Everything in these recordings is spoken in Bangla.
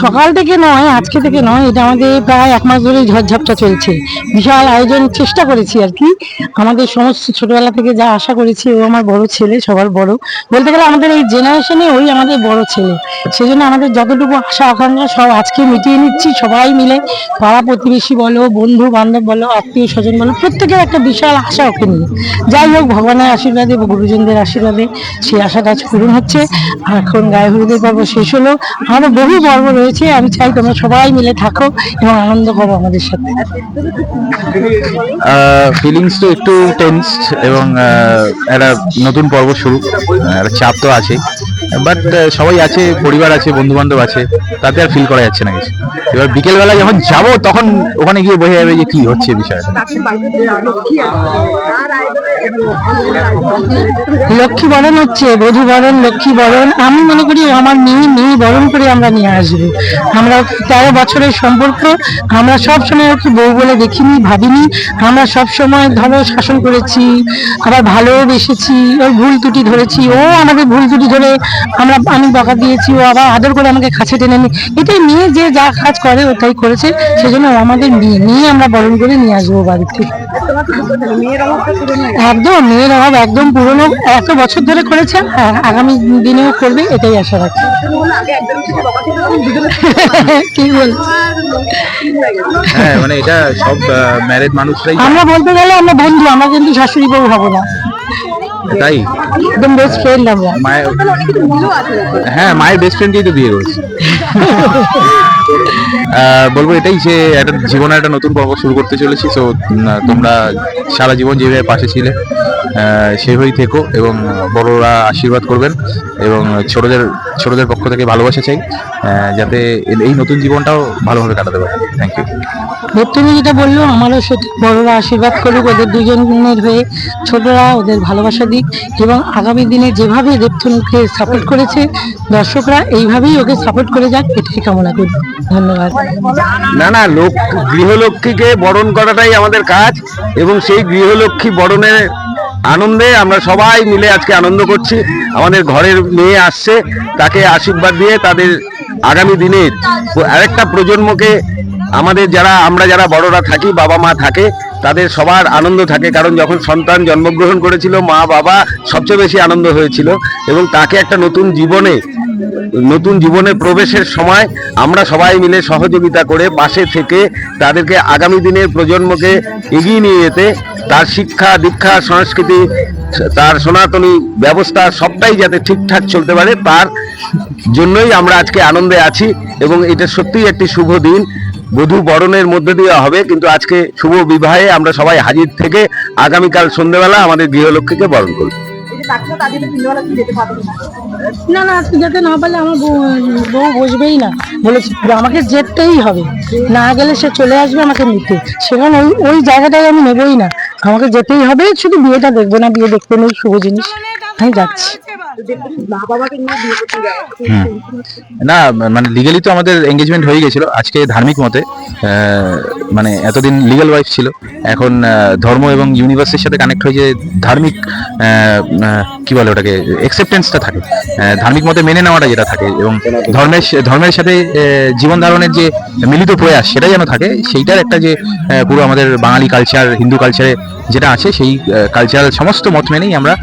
সকাল থেকে নয়, আজকে থেকে নয়, এটা আমাদের প্রায় এক মাস ধরে ঝড়ঝাপটা চলছে। বিশাল আয়োজন চেষ্টা করেছি আর কি। আমাদের সমস্ত ছোটবেলা থেকে যা আশা করেছি, ও আমার বড় ছেলে, সবার বড়। বলতে গেলে আমাদের এই জেনারেশনে ওই আমাদের বড় ছেলে। সেই জন্য আমাদের যতটুকু আশা, আকাঙ্ক্ষা, সব আজকে মিটিয়ে নিচ্ছি, সবাই মিলে। পাড়া প্রতিবেশী বলো, বন্ধু বান্ধব বলো, আত্মীয় স্বজন বলো, প্রত্যেকের একটা বিশাল আশা ওকে নিয়ে। যাই হোক, ভগবানের আশীর্বাদে গুরুজনদের আশীর্বাদে সেই আশাটা আজ পূরণ হচ্ছে। এখন গায়ে হলুদের পর্ব শেষ হলো। আমাদের বহু পর্ব রয়েছে। আমি চাই তোমরা সবাই মিলে থাকো এবং আনন্দ করো আমাদের সাথে। ফিলিংস তো একটু টেন্স এবং একটা নতুন পর্ব শুরু। একটা চাপ তো আছে বাট সবাই আছে, পরিবার আছে বন্ধু বান্ধব আছে, তাতে আর ফিল করা যাচ্ছে না কিছু। এবার বিকেলবেলা যখন যাব, তখন ওখানে গিয়ে বোঝা যাবে যে কি হচ্ছে বিষয়টা। লক্ষ্মী বরণ হচ্ছে, বধূ বরণ, লক্ষ্মী বরণ। আমি মনে করি আমার মেয়ে মেয়ে বরণ করে আমরা নিয়ে আসব। আমরা তেরো বছরের সম্পর্ক, আমরা সব সময় ওকে বউ বলে দেখিনি, ভাবিনি। আমরা সব সময় ধরো শাসন করেছি, আবার ভালোবেসেছি ওর ভুল ত্রুটি ধরেছি। ও আমাদের ভুল ত্রুটি ধরে আমরা আমি বকা দিয়েছি ও আবার আদর করে আমাকে কাছে টেনে নি এটাই মেয়ে যে যা কাজ করে ওটাই করেছে সেজন্য ও আমাদের মেয়ে নিয়ে আমরা বরণ করে নিয়ে আসব বাড়ির থেকে। একদম মেয়ের অভাব একদম পুরনো এত বছর ধরে করেছে আর আগামী দিনেও করবে এটাই আশা রাখি কি বল হ্যাঁ মানে এটা সব ম্যারেড মানুষরাই আমরা বলতে গেলে আমরা বন্ধু আমরা কিন্তু শাশুড়ি বউ হব না। তাই? একদম বেস্ট ফ্রেন্ড আমরা। মায়ের হ্যাঁ মায়ের বেস্ট ফ্রেন্ডই তো বিয়ে করেছে বলব এটাই যে একটা জীবনে একটা নতুন পর্ব শুরু করতে চলেছি তো তোমরা সারা জীবন যেভাবে পাশে ছিলে সেভাবেই থেকো এবং বড়রা আশীর্বাদ করবেন এবং ছোটদের ছোটদের পক্ষ থেকে ভালোবাসা চাই যাতে এই নতুন জীবনটাও ভালোভাবে কাটাতে পারে। থ্যাংক ইউ তুমি যেটা বলল আমারও সত্যি বড়রা আশীর্বাদ করুক ওদের দুজনের হয়ে ছোটরা ওদের ভালোবাসা দিক এবং আগামী দিনে যেভাবে দেবতনুকে সাপোর্ট করেছে, দর্শকরা এইভাবেই ওকে সাপোর্ট করে যাক, এটাই কামনা করি। ধন্যবাদ। না না, লোক, গৃহলক্ষ্মীকে বরণ করাটাই আমাদের কাজ, এবং সেই গৃহলক্ষ্মী বরণের আনন্দে আমরা সবাই মিলে আজকে আনন্দ করছি। আমাদের ঘরের মেয়ে আসছে, তাকে আশীর্বাদ দিয়ে তাদের আগামী দিনের আরেকটা প্রজন্মকে আমাদের যারা, আমরা যারা বড়রা থাকি, বাবা মা থাকে, তাদের সবার আনন্দ থাকে, কারণ যখন সন্তান জন্মগ্রহণ করেছিল, মা, বাবা সবচেয়ে বেশি আনন্দ হয়েছিল, এবং তাকে একটা নতুন জীবনে নতুন জীবনে প্রবেশের সময় আমরা সবাই মিলে সহযোগিতা করে পাশে থেকে তাদেরকে আগামী দিনের প্রজন্মকে এগিয়ে নিয়ে যেতে, তার শিক্ষা, দীক্ষা, সংস্কৃতি, তার সনাতনী ব্যবস্থা সবটাই যাতে ঠিকঠাক চলতে পারে, তার জন্যই আমরা আজকে আনন্দে আছি, এবং এটা সত্যিই একটি শুভ দিন। বধূ বরণের মধ্যে দিয়ে হবে কিন্তু আজকে শুভ বিবাহে আমরা সবাই হাজির থেকে আগামীকাল সন্ধ্যেবেলা আমাদের গৃহলক্ষ্মীকে বরণ করব। না না আজকে যেতে না পারলে আমার বউ বউ বসবেই না। বলেছি আমাকে যেতেই হবে। না গেলে সে চলে আসবে আমাকে নিতে। সেখানে ওই ওই জায়গাটায় আমি নেবই না। আমাকে যেতেই হবে শুধু বিয়েটা দেখব না বিয়ে দেখতে নেই শুভ জিনিস। আমি যাচ্ছি। না মানে লিগালি তো আমাদের এঙ্গেজমেন্ট হয়ে গেছিল আজকে ধার্মিক মতে মানে এতদিন লিগাল ওয়াইফ ছিল এখন ধর্ম এবং ইউনিভার্সের সাথে কানেক্ট হয়ে যে ধার্মিক কি বলে ওটাকে অ্যাকসেপ্টেন্সটা থাকে আহ, ধার্মিক মতে মেনে নেওয়াটা যেটা থাকে এবং ধর্মের ধর্মের সাথে জীবন ধারণের যে মিলিত প্রয়াস সেটা যেন থাকে সেইটার একটা যে পুরো আমাদের বাঙালি কালচার হিন্দু কালচারে যেটা আছে সেই কালচারাল সমস্ত মত মেনেই আমরা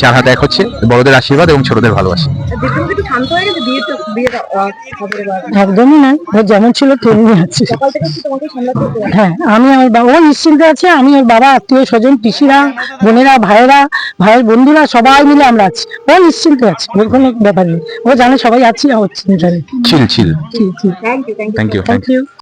চার হাত এক হচ্ছে বড়দের আশীর্বাদ এবং ছোটদের ভালোবাসা। একদমই নয় ও যেমন ছিল তেমনি আছে। হ্যাঁ আমি আমার বাবা ও নিশ্চিন্তে আছে আমি ওর বাবা আত্মীয় স্বজন পিসিরা বোনেরা ভাইয়েরা ভাইয়ের বন্ধুরা সবাই মিলে আমরা আছি। ও নিশ্চিন্তে আছে ওর কোনো ব্যাপার নেই। ও জানে সবাই আছি ও চিন্তা নেই chill thank you thank you